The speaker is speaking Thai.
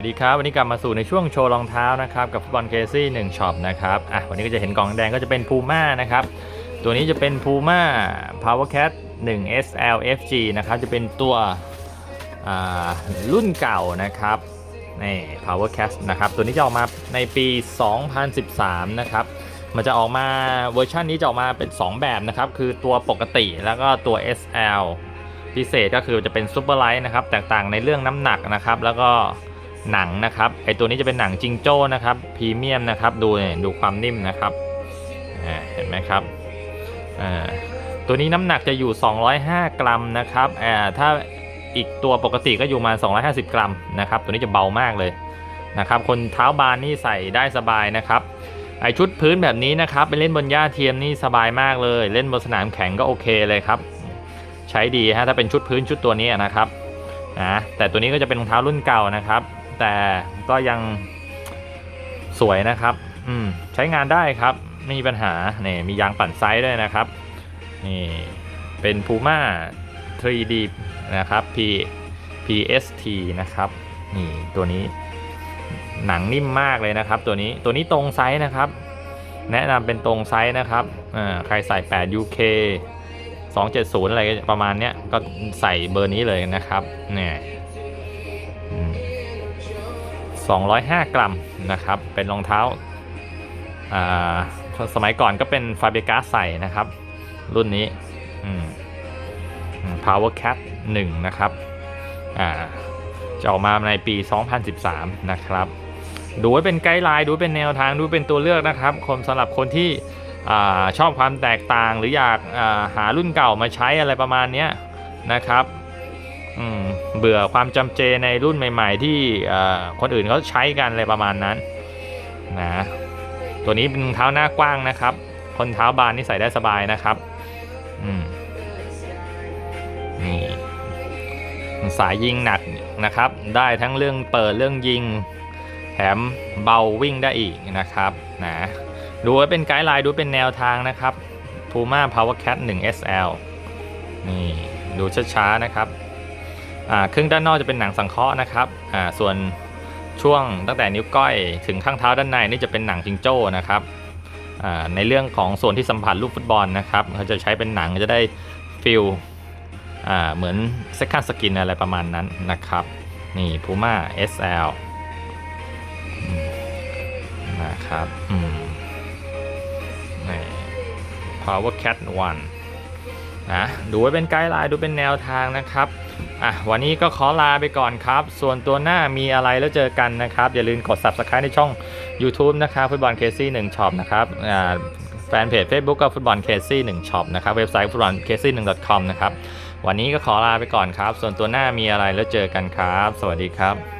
สวัสดีครับ วันนี้กลับมาสู่ในช่วงโชว์รองเท้านะครับ กับฟุตบอลเคซี่หนึ่งช็อปนะครับอะวันนี้ก็จะเห็นกล่องแดงก็จะเป็น Puma นะครับ ตัวนี้จะเป็น Puma Powercat 1 SLFG นะครับ จะเป็นตัวอ่ารุ่นเก่านะครับนี่ Powercat นะครับ ตัวนี้จะออกมาในปี 2013 นะครับ มันจะออกมาเวอร์ชันนี้จะออกมาเป็น 2 แบบนะครับ คือตัวปกติแล้วก็ตัว SL พิเศษก็คือจะเป็นซูเปอร์ไลท์นะครับ แตกต่างในเรื่องน้ำหนักนะครับ แล้วก็ หนังนะครับไอตัวนี้จะเป็นหนังจิงโจ้นะครับพรีเมียมนะครับดูเนี่ยดูความนิ่มนะครับอ่าเห็นไหมครับอ่าตัวนี้น้ำหนักจะอยู่ 205 กรัมนะครับอ่าถ้าอีกตัวปกติก็อยู่มา 250 กรัมนะครับตัวนี้จะเบามากเลยนะครับคนเท้าบานนี่ใส่ได้สบายนะครับไอชุดพื้นแบบนี้นะครับไปเล่นบนหญ้าเทียมนี่สบายมากเลย เล่นบนสนามแข่งก็โอเคเลยครับ ใช้ดีฮะถ้าเป็นชุดพื้นชุดตัวนี้นะครับนะแต่ตัวนี้ก็จะเป็นรองเท้ารุ่นเก่านะครับ แต่ก็ยังสวยนะครับ อืมใช้งานได้ครับ ไม่มีปัญหาเนี่ยมียางปั่นไซส์ด้วยนะครับ นี่เป็น Puma 3D นะครับ P PST นะครับ นี่ตัวนี้หนังนิ่มมากเลยนะครับ ตัวนี้ตัวนี้ตรงไซส์นะครับ แนะนำเป็นตรงไซส์นะครับใครใส่ 8 UK 270 อะไรประมาณเนี้ยก็ใส่เบอร์นี้เลยนะครับเนี่ย 205 กรัมนะครับ เป็นรองเท้าอ่าสมัยก่อนก็เป็นฟาเบกาใส่นะครับ รุ่นนี้ Power Cat 1 นะครับอ่าจะออกมาในปี 2013 นะครับ ดูไว้เป็นไกด์ไลน์ ดูเป็นแนวทาง ดูเป็นตัวเลือกนะครับคนสำหรับคนที่อาชอบความแตกต่างหรืออยากาหารุ่นเก่ามาใช้อะไรประมาณเนี้ยนะครับ เบื่อความจำเจในรุ่นใหม่ ๆ ที่คนอื่นเขาใช้กันอะไรประมาณนั้นนะตัวนี้เป็นเท้าหน้ากว้างนะครับ คนเท้าบานนี่ใส่ได้สบายนะครับนี่สายยิงหนักนะครับ ได้ทั้งเรื่องเปิดเรื่องยิง แถมเบาวิ่งได้อีกนะครับนะดูไว้เป็นไกด์ไลน์ดูเป็นแนวทางนะครับ Puma Powercat 1 SL นี่ ดูช้าๆนะครับ ครึ่งด้านนอกจะเป็นหนังสังเคราะห์นะครับอ่าส่วนช่วงตั้งแต่นิ้วก้อยถึงข้างเท้าด้านในนี่จะเป็นหนังจิงโจ้นะครับอ่าในเรื่องของส่วนที่สัมผัสลูกฟุตบอลนะครับเขาจะใช้เป็นหนังจะได้ฟิลอ่าเหมือน second skin อะไรประมาณนั้นนะครับ นี่ Puma SL นะครับอืมนี่ Power Cat 1นะดูไว้เป็นไกด์ไลน์ดูเป็นแนวทางนะครับ อะวันนี้ก็ขอลาไปก่อนครับ ส่วนตัวหน้ามีอะไรแล้วเจอกันนะครับ อย่าลืมกด Subscribe ในช่อง YouTube นะครับฟุตบอลเคซี่หนึ่งช็อปนะครับแฟนเพจ Facebook ก็ฟุตบอลเคซี่หนึ่งช็อปนะครับเว็บไซต์ฟุตบอลเคซี่หนึ่ง .com นะครับวันนี้ก็ขอลาไปก่อนครับ ส่วนตัวหน้ามีอะไรแล้วเจอกันครับ สวัสดีครับ